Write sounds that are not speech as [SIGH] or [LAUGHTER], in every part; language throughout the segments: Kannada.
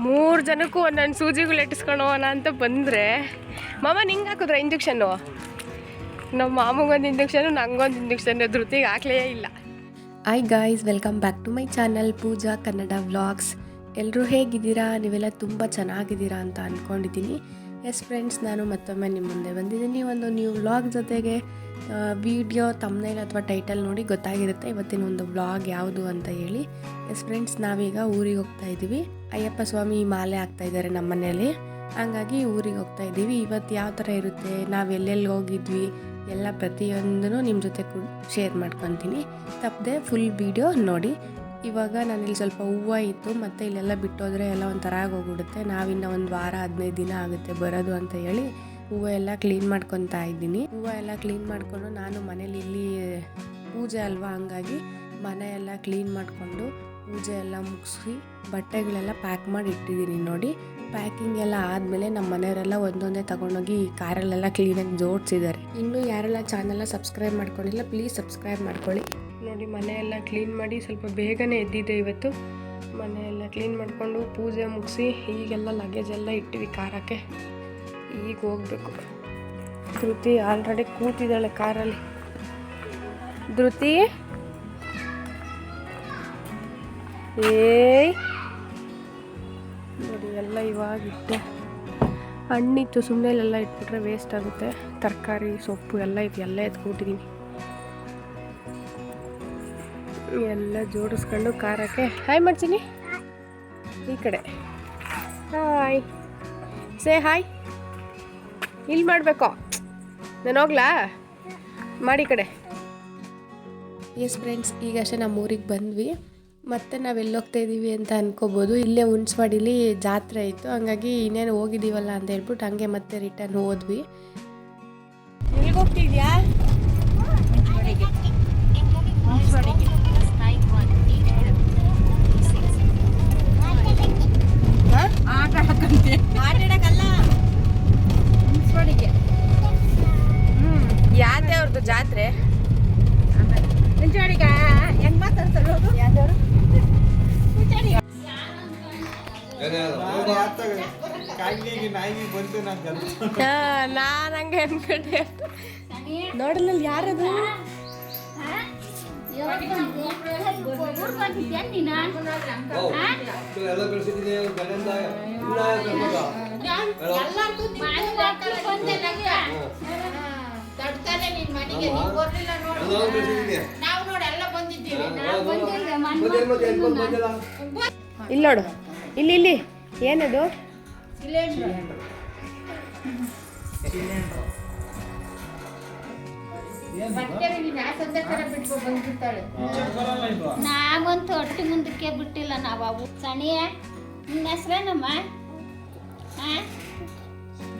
ಮೂರು ಜನಕ್ಕೂ ಒಂದೊಂದು ಸೂಜಿಗಳು ಇಟ್ಟಿಸ್ಕೊಳೋಣ ಅಂತ ಬಂದರೆ ಮಾಮ ನಿಂಗೆ ಹಾಕಿದ್ರ ಇಂಜೆಕ್ಷನ್ನು ನಮ್ಮ ಮಾಮಗೊಂದು ಇಂಜೆಕ್ಷನು ನಂಗೊಂದು ಇಂಜೆಕ್ಷನ್ ಧೃತಿಗೆ ಹಾಕ್ಲೇ ಇಲ್ಲ. Hi guys welcome back to my channel Pooja Kannada vlogs ಎಲ್ಲರೂ ಹೇಗಿದ್ದೀರಾ? ನೀವೆಲ್ಲ ತುಂಬ ಚೆನ್ನಾಗಿದ್ದೀರಾ ಅಂತ ಅಂದ್ಕೊಂಡಿದ್ದೀನಿ ಎಸ್ ಫ್ರೆಂಡ್ಸ್ ನಾನು ಮತ್ತೊಮ್ಮೆ ನಿಮ್ಮ ಮುಂದೆ ಬಂದಿದ್ದೀನಿ. ಒಂದು ನ್ಯೂ ವ್ಲಾಗ್ ಜೊತೆಗೆ ವಿಡಿಯೋ ತಮ್ಮನೇಲಿ ಅಥವಾ ಟೈಟಲ್ ನೋಡಿ ಗೊತ್ತಾಗಿರುತ್ತೆ. ಇವತ್ತಿನ ಒಂದು ವ್ಲಾಗ್ ಯಾವುದು ಅಂತ ಹೇಳಿ. ಎಸ್ ಫ್ರೆಂಡ್ಸ್ ನಾವೀಗ ಊರಿಗೆ ಹೋಗ್ತಾ ಇದ್ದೀವಿ. ಅಯ್ಯಪ್ಪ ಸ್ವಾಮಿ ಮಾಲೆ ಆಗ್ತಾ ಇದ್ದಾರೆ ನಮ್ಮ ಮನೆಯಲ್ಲಿ. ಹಾಗಾಗಿ ಊರಿಗೆ ಹೋಗ್ತಾ ಇದ್ದೀವಿ. ಇವತ್ತು ಯಾವ ಥರ ಇರುತ್ತೆ? ನಾವು ಎಲ್ಲೆಲ್ಲಿ ಹೋಗಿದ್ವಿ? ಎಲ್ಲ ಪ್ರತಿಯೊಂದೂ ನಿಮ್ಮ ಜೊತೆ ಶೇರ್ ಮಾಡ್ಕೊತೀನಿ. ತಪ್ಪದೆ ಫುಲ್ ವಿಡಿಯೋ ನೋಡಿ. ಇವಾಗ ನಾನಿಲ್ಲಿ ಸ್ವಲ್ಪ ಹೂವು ಇತ್ತು, ಮತ್ತು ಇಲ್ಲೆಲ್ಲ ಬಿಟ್ಟೋದ್ರೆ ಎಲ್ಲ ಒಂಥರ ಆಗೋಗ್ಬಿಡುತ್ತೆ. ನಾವಿನ್ನ ಒಂದು ವಾರ, ಹದಿನೈದು ದಿನ ಆಗುತ್ತೆ ಬರೋದು ಅಂತ ಹೇಳಿ ಹೂವು ಎಲ್ಲ ಕ್ಲೀನ್ ಮಾಡ್ಕೊತಾ ಇದ್ದೀನಿ. ಹೂವು ಎಲ್ಲ ಕ್ಲೀನ್ ಮಾಡಿಕೊಂಡು ನಾನು ಮನೇಲಿ ಇಲ್ಲಿ ಪೂಜೆ ಅಲ್ವಾ, ಹಂಗಾಗಿ ಮನೆ ಎಲ್ಲ ಕ್ಲೀನ್ ಮಾಡಿಕೊಂಡು ಪೂಜೆ ಎಲ್ಲ ಮುಗಿಸಿ ಬಟ್ಟೆಗಳೆಲ್ಲ ಪ್ಯಾಕ್ ಮಾಡಿ ಇಟ್ಟಿದ್ದೀನಿ ನೋಡಿ. ಪ್ಯಾಕಿಂಗ್ ಎಲ್ಲ ಆದಮೇಲೆ ನಮ್ಮ ಮನೆಯವರೆಲ್ಲ ಒಂದೊಂದೇ ತಗೊಂಡೋಗಿ ಕಾರಲ್ಲೆಲ್ಲ ಕ್ಲೀನಾಗಿ ಜೋಡಿಸಿದ್ದಾರೆ. ಇನ್ನೂ ಯಾರೆಲ್ಲ ಚಾನಲ್ನ ಸಬ್ಸ್ಕ್ರೈಬ್ ಮಾಡ್ಕೊಂಡಿಲ್ಲ ಪ್ಲೀಸ್ ಸಬ್ಸ್ಕ್ರೈಬ್ ಮಾಡ್ಕೊಳ್ಳಿ. ನೋಡಿ, ಮನೆಯೆಲ್ಲ ಕ್ಲೀನ್ ಮಾಡಿ ಸ್ವಲ್ಪ ಬೇಗನೆ ಎದ್ದಿದ್ದೆ ಇವತ್ತು. ಮನೆಯೆಲ್ಲ ಕ್ಲೀನ್ ಮಾಡಿಕೊಂಡು ಪೂಜೆ ಮುಗಿಸಿ ಈಗೆಲ್ಲ ಲಗೇಜ್ ಎಲ್ಲ ಇಟ್ಟಿವಿ ಕಾರಕ್ಕೆ. ಈಗ ಹೋಗ್ಬೇಕು. ಧೃತಿ ಆಲ್ರೆಡಿ ಕೂತಿದ್ದಾಳೆ ಕಾರಲ್ಲಿ. ಧೃತಿ? ಏಯ್! ನೋಡಿ, ಎಲ್ಲ ಇವಾಗ ಇಟ್ಟೆ. ಹಣ್ಣಿತ್ತು ಸುಮ್ಮನೆ ಎಲ್ಲ ಇಟ್ಬಿಟ್ರೆ ವೇಸ್ಟ್ ಆಗುತ್ತೆ. ತರಕಾರಿ, ಸೊಪ್ಪು ಎಲ್ಲ ಇತ್ತು, ಎಲ್ಲ ಎತ್ಕೊಟ್ಟಿದ್ದೀನಿ ಎಲ್ಲ ಜೋಡಿಸ್ಕೊಂಡು ಖಾರಕ್ಕೆ ಹಾಯ್ ಮಾಡ್ತೀನಿ ಈ ಕಡೆ. ಹಾಯ್ ಸೇ ಹಾಯ್ ಇಲ್ಲಿ ಮಾಡಬೇಕು? ನಾನು ಹೋಗ್ಲಾ? ಮಾಡಿ ಕಡೆ. ಎಸ್ ಫ್ರೆಂಡ್ಸ್ ಈಗಷ್ಟೇ ನಮ್ಮ ಊರಿಗೆ ಬಂದ್ವಿ. ಮತ್ತೆ ನಾವು ಎಲ್ಲಿ ಹೋಗ್ತಾ ಇದ್ದೀವಿ ಅಂತ ಅನ್ಕೋಬೋದು. ಇಲ್ಲೇ ಹುಣ್ಸ್ವಾಡಿಲಿ ಜಾತ್ರೆ ಇತ್ತು. ಹಂಗಾಗಿ ಇನ್ನೇನು ಹೋಗಿದ್ದೀವಲ್ಲ ಅಂತ ಹೇಳ್ಬಿಟ್ಟು ಹಂಗೆ ಮತ್ತೆ ರಿಟರ್ನ್ ಹೋದ್ವಿ. ನಾನು ಹಂಗೆ ಅನ್ಕೊಂಡೆ. ನೋಡಲ್ಲ ಯಾರದು? ಇಲ್ಲಿ ನೋಡು. ಇಲ್ಲಿ ಇಲ್ಲಿ ಏನದು? ನಾವಂತೂ ಹೊಟ್ಟೆ ಮುಂದಕ್ಕೆ ಬಿಟ್ಟಿಲ್ಲ ನಾವು ಅವು ಸಣಿಯ ನಿನ್ನ ಹೆಸ್ರೇನಮ್ಮ?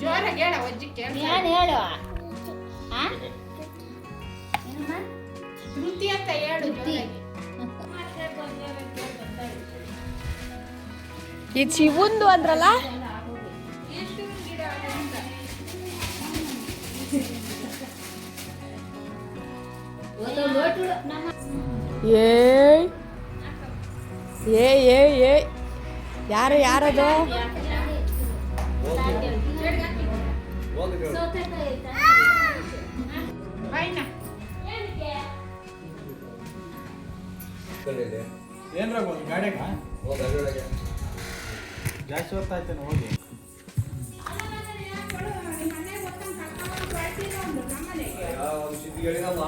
ಜೋರಾಗಿ ಹೇಳ ಏನು ಹೇಳು? ಇದು ಅಂತ ಹೇಳು ಜೋರಾಗಿ. ಈ ಶಿವಂದು ಅಂದ್ರಲ್ಲ? ಏಯ್. ಏ ಏ ಏ. ಯಾರು ಯಾರದು? ಏನ್ರ ಗಾಡಿಗ ಜಾಸ್ತಿ ಹೊತ್ತಾಯ್ತೇನೆ ಹೋಗಿ ಎಲ್ಲ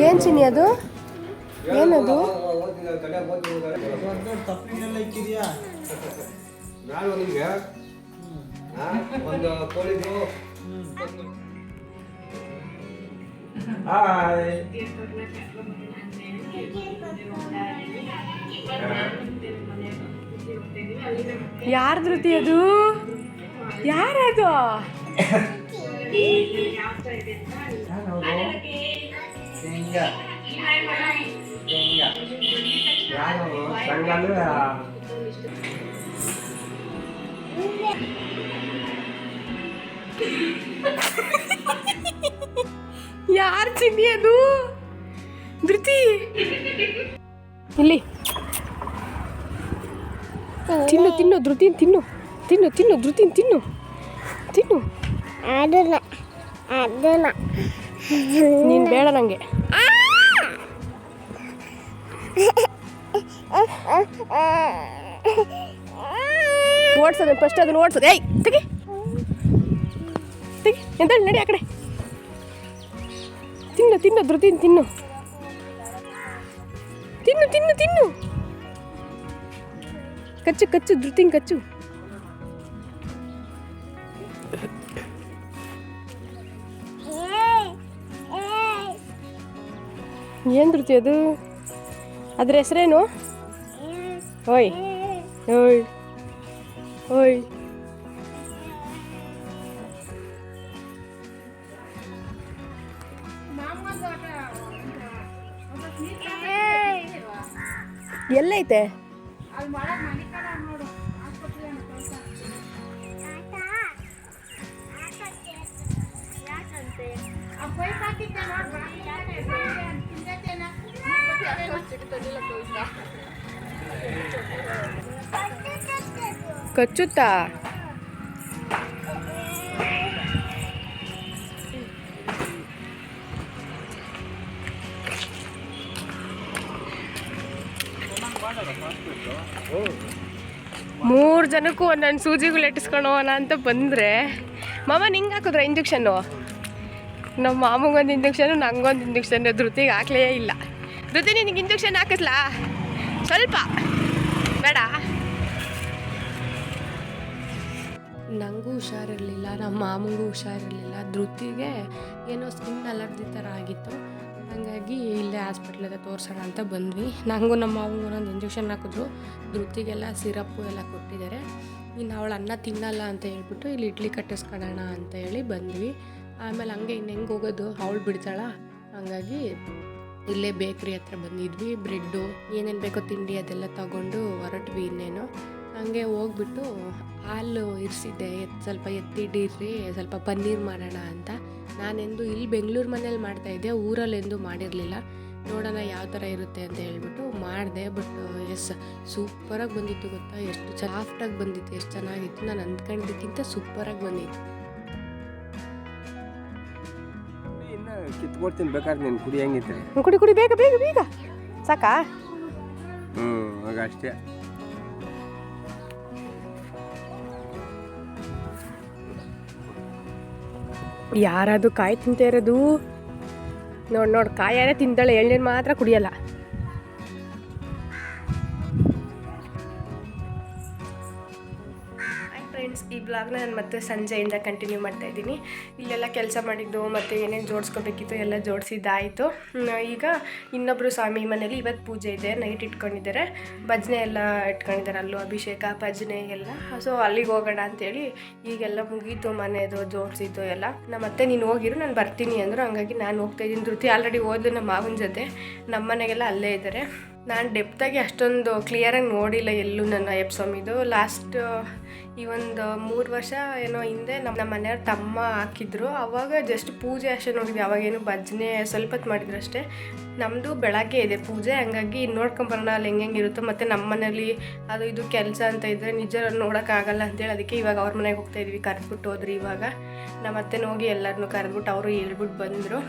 ಏನ್ ಚಿನ್ನಿ ಅದು? ಏನದು? ನಾನು ನಿಮಗೆ ಒಂದು ಕೋಳಿದು. ಯಾರ ಧೃತಿ ಅದು? ಯಾರದು? [LAUGHS] ಯಾರು ಯಾರು ಚಿನ್ನಿ ಅದು? ಧೃತಿ. ಇಲ್ಲಿ. ತಿನ್ನು ತಿನ್ನು, ಧೃತಿ, ತಿನ್ನು. ತಿನ್ನು ತಿನ್ನು, ಧೃತಿ, ತಿನ್ನು. ತಿನ್ನು. ಅದಲ್ಲ ಅದಲ್ಲ ನೀನು ಬೇಡ ನನಗೆ ಓಡ್ಸೋದು ಫಸ್ಟ್ ಅದನ್ನ ಓಡ್ಸೋದು ಏಯ್ ತೆಗಿ. ತೆಗಿ. ಎಂತ ನಡಿ ಆ ಕಡೆ. ತಿನ್ನು ತಿನ್ನು ಧೃತಿ ತಿನ್ನು. ತಿನ್ನು ತಿನ್ನು ತಿನ್ನು. ಕಚ್ಚು ಕಚ್ಚು ಧೃತಿನ್ ಕಚ್ಚು. ಏನು ಧೃತಿ ಅದು? ಅದ್ರ ಹೆಸರೇನು? ಓಯ್ ಓಯ್ ಓಯ್. ಎಲ್ಲೈತೆ? ಕಚ್ಚುತ್ತಾ ಮೂರು ಜನಕ್ಕೂ ಒಂದೊಂದು ಸೂಜಿಗಳು ಲಟ್ಟಿಸ್ಕೊಂಡು ಹೋಗೋಣ ಅಂತ ಬಂದರೆ. ಮಾಮ ನಿಂಗೆ ಹಾಕಿದ್ರ ಇಂಜೆಕ್ಷನ್ನು? ನಮ್ಮ ಮಾಮಗೊಂದು ಇಂಜೆಕ್ಷನು ನಂಗೊಂದು ಇಂಜೆಕ್ಷನ್, ಧೃತಿಗೆ ಹಾಕ್ಲೇ ಇಲ್ಲ. ಧೃತಿ, ನಿನಗೆ ಇಂಜೆಕ್ಷನ್ ಹಾಕಿಸ್ಲಾ? ಸ್ವಲ್ಪ. ಬೇಡ. ನನಗೂ ಹುಷಾರಿರಲಿಲ್ಲ, ನಮ್ಮ ಮಾಮಂಗೂ ಹುಷಾರಿರಲಿಲ್ಲ. ಧೃತಿಗೆ ಏನೋ ಸ್ಕಿನ್ ಅಲರ್ಜಿ ಥರ ಆಗಿತ್ತು. ಹಾಗಾಗಿ ಇಲ್ಲೇ ಹಾಸ್ಪಿಟ್ಲಿಂದ ತೋರಿಸೋಣ ಅಂತ ಬಂದ್ವಿ. ನನಗೂ ನಮ್ಮ ಮಾವಂಗೂ ಒಂದು ಇಂಜೆಕ್ಷನ್ ಹಾಕಿದ್ರು. ಧೃತಿಗೆಲ್ಲ ಸಿರಪ್ಪು ಎಲ್ಲ ಕೊಟ್ಟಿದ್ದಾರೆ. ಇನ್ನು ಅವಳು ಅನ್ನ ತಿನ್ನಲ್ಲ ಅಂತ ಹೇಳ್ಬಿಟ್ಟು ಇಲ್ಲಿ ಇಡ್ಲಿ ಕಟ್ಟಿಸ್ಕೊಳ್ಳೋಣ ಅಂತ ಹೇಳಿ ಬಂದ್ವಿ. ಆಮೇಲೆ ಹಂಗೆ ಇನ್ನು ಹೆಂಗೆ ಹೋಗೋದು? ಅವಳು ಬಿಡ್ತಾಳ. ಹಂಗಾಗಿ ಇಲ್ಲೇ ಬೇಕ್ರಿ ಹತ್ರ ಬಂದಿದ್ವಿ. ಬ್ರೆಡ್ಡು, ಏನೇನು ಬೇಕೋ ತಿಂಡಿ ಅದೆಲ್ಲ ತಗೊಂಡು ಹೊರಟ್ವಿ ಇನ್ನೇನು. ಹಂಗೆ ಹೋಗ್ಬಿಟ್ಟು ಹಾಲು ಇರಿಸಿದ್ದೆ. ಎತ್, ಸ್ವಲ್ಪ ಎತ್ತಿಡಿರ್ರಿ, ಸ್ವಲ್ಪ ಪನ್ನೀರ್ ಮಾಡೋಣ ಅಂತ. ನಾನೆಂದು ಇಲ್ಲಿ ಬೆಂಗಳೂರು ಮನೇಲಿ ಮಾಡ್ತಾಯಿದ್ದೆ ಊರಲ್ಲೆಂದು ಮಾಡಿರಲಿಲ್ಲ. ನೋಡೋಣ ಯಾವ ಥರ ಇರುತ್ತೆ ಅಂತ ಹೇಳ್ಬಿಟ್ಟು ಮಾಡಿದೆ. ಬಟ್, ಎಸ್, ಸೂಪರಾಗಿ ಬಂದಿತ್ತು ಗೊತ್ತಾ? ಎಷ್ಟು ಸಾಫ್ಟಾಗಿ ಬಂದಿತ್ತು. ಎಷ್ಟು ಚೆನ್ನಾಗಿತ್ತು. ನಾನು ಅಂದ್ಕೊಂಡಿದ್ದಕ್ಕಿಂತ ಸೂಪರಾಗಿ ಬಂದಿತ್ತು. ಕಿತ್ಕೊಡ್ತೀನಿ ಬೇಕಾದ್ರೆ ನೀನು ಕುಡಿ ಹೆಂಗಿದ್ರೆ? ಕುಡಿ ಕುಡಿ ಬೇಗ ಬೇಗ ಬೇಗ. ಸಾಕಾ? ಹ್ಞೂ ಆಗ ಅಷ್ಟೇ. ಯಾರದು ಕಾಯಿ ತಿಂತ ಇರೋದು? ನೋಡಿ ನೋಡಿ ಕಾಯಾರೆ ತಿಂತಾಳೆ ಎಳ್ನೀರು ಮಾತ್ರ ಕುಡಿಯಲ್ಲ. ಫ್ರೆಂಡ್ಸ್, ಈ ಬ್ಲಾಗ್ನ ನಾನು ಮತ್ತೆ ಸಂಜೆಯಿಂದ ಕಂಟಿನ್ಯೂ ಮಾಡ್ತಾ ಇದ್ದೀನಿ. ಇಲ್ಲೆಲ್ಲ ಕೆಲಸ ಮಾಡಿದ್ದು ಮತ್ತು ಏನೇನು ಜೋಡಿಸ್ಕೋಬೇಕಿತ್ತು ಎಲ್ಲ ಜೋಡಿಸಿದ್ದಾಯಿತು. ಈಗ ಇನ್ನೊಬ್ಬರು ಸ್ವಾಮಿ ಮನೇಲಿ ಇವತ್ತು ಪೂಜೆ ಇದೆ ನೈಟ್ ಇಟ್ಕೊಂಡಿದ್ದಾರೆ. ಭಜನೆ ಎಲ್ಲ ಇಟ್ಕೊಂಡಿದ್ದಾರೆ, ಅಲ್ಲೂ ಅಭಿಷೇಕ, ಭಜನೆ ಎಲ್ಲ. ಸೊ ಅಲ್ಲಿಗೆ ಹೋಗೋಣ ಅಂತೇಳಿ ಈಗೆಲ್ಲ ಮುಗೀತು ಮನೆಯದು ಜೋಡಿಸಿದ್ದು ಎಲ್ಲ. ನಮ್ಮ ಮತ್ತೆ ನೀನು ಹೋಗಿರು, ನಾನು ಬರ್ತೀನಿ ಅಂದರು. ಹಂಗಾಗಿ ನಾನು ಹೋಗ್ತಾ ಇದ್ದೀನಿ. ಧೃತಿ ಆಲ್ರೆಡಿ ಹೋದ್ಲು ನಮ್ಮ ಮಾವನ ಜೊತೆ. ನಮ್ಮ ಮನೆಗೆಲ್ಲ ಅಲ್ಲೇ ಇದ್ದಾರೆ. ನಾನು ಡೆಪ್ತಾಗಿ ಅಷ್ಟೊಂದು ಕ್ಲಿಯರಾಗಿ ನೋಡಿಲ್ಲ ಎಲ್ಲೂ ನನ್ನ ಅಯ್ಯಪ್ಪ ಸ್ವಾಮಿದು. ಲಾಸ್ಟ್ ಈ ಒಂದು ಮೂರು ವರ್ಷ ಏನೋ ಹಿಂದೆ ನಮ್ಮ ನಮ್ಮ ಮನೆಯವ್ರ ತಮ್ಮ ಹಾಕಿದ್ರು. ಅವಾಗ ಜಸ್ಟ್ ಪೂಜೆ ಅಷ್ಟೇ ನೋಡಿದ್ವಿ. ಅವಾಗೇನು ಭಜನೆ ಸ್ವಲ್ಪ ಹೊತ್ತು ಮಾಡಿದ್ರು ಅಷ್ಟೇ ನಮ್ಮದು ಬೆಳಗ್ಗೆ ಇದೆ ಪೂಜೆ. ಹಂಗಾಗಿ ನೋಡ್ಕೊಂಬರೋಣ ಅಲ್ಲಿ ಹೆಂಗೆ ಇರುತ್ತೋ ಮತ್ತು ನಮ್ಮ ಮನೇಲಿ ಅದು ಇದು ಕೆಲಸ ಅಂತ ಇದ್ದರೆ ನಿಜ ನೋಡೋಕ್ಕಾಗಲ್ಲ ಅಂತೇಳಿ ಅದಕ್ಕೆ ಇವಾಗ ಅವ್ರ ಮನೆಗೆ ಹೋಗ್ತಾ ಇದ್ವಿ. ಕರೆದ್ಬಿಟ್ಟು ಹೋದ್ರಿ ಇವಾಗ. ನಮ್ಮ ಅತ್ತೆನ ಹೋಗಿ ಎಲ್ಲರನ್ನೂ ಕರೆದ್ಬಿಟ್ಟು ಅವರು ಹೇಳ್ಬಿಟ್ಟು ಬಂದರು.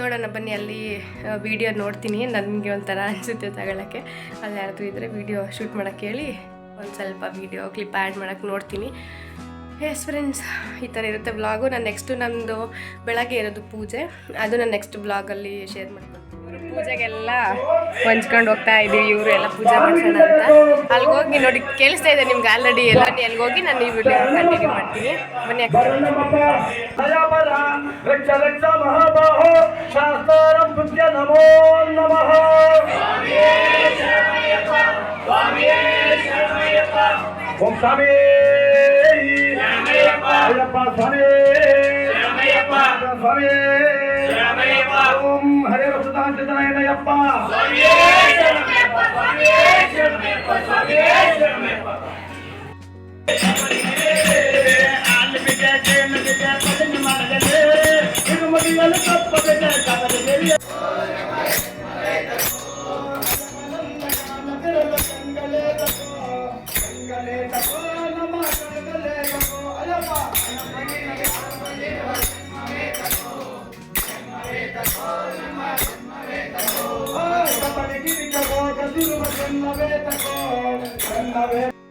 ನೋಡೋಣ ಬನ್ನಿ, ಅಲ್ಲಿ ವಿಡಿಯೋ ನೋಡ್ತೀನಿ. ನನಗೆ ಒಂಥರ ಅನಿಸುತ್ತೆ ತಗೊಳ್ಳೋಕ್ಕೆ ಅಲ್ಲಿ ಯಾರಾದರೂ ಇದ್ದರೆ ವಿಡಿಯೋ ಶೂಟ್ ಮಾಡೋಕ್ಕೆ ಹೇಳಿ. ಒಂದು ಸ್ವಲ್ಪ ವೀಡಿಯೋ ಕ್ಲಿಪ್ ಆ್ಯಡ್ ಮಾಡೋಕ್ಕೆ ನೋಡ್ತೀನಿ ಎಸ್ ಫ್ರೆಂಡ್ಸ್ ಈ ಥರ ಇರುತ್ತೆ ವ್ಲಾಗು ನಾನು ನೆಕ್ಸ್ಟು ನಮ್ಮದು ಬೆಳಗ್ಗೆ ಇರೋದು ಪೂಜೆ ಅದು ನಾನು ನೆಕ್ಸ್ಟ್ ಬ್ಲಾಗಲ್ಲಿ ಶೇರ್ ಮಾಡ್ತೀನಿ ಪೂಜೆಗೆಲ್ಲ ಹೊಂಚ್ಕೊಂಡು ಹೋಗ್ತಾ ಇದ್ದೀವಿ ಇವರು ಎಲ್ಲ ಪೂಜೆ ಮಾಡ್ಸೋಣ ಅಂತ ಅಲ್ಲಿಗೆ ಹೋಗಿ ನೋಡಿ ಕೇಳಿಸ್ತಾ ಇದೆ ನಿಮ್ಗೆ ಆಲ್ರೆಡಿ ಎಲ್ಲ ಅಲ್ಲಿಗೆ ಹೋಗಿ ನಾನು ಈ ವಿಡಿಯೋ ಕಂಟಿನ್ಯೂ ಮಾಡ್ತೀನಿ ಬನ್ನಿ ಅಕ್ಕ ನಮೋ ರಕ್ಷ ఓం స్వామి అయ్యప్ప స్వామి స్వామి ఓం హరే వసుదాంతనాయనయ్యప్ప ఆల్ బిడ్డ జయ బిడ్డ పదని మడగలే ఇరుమడియలు తప్పదు Tá vendo?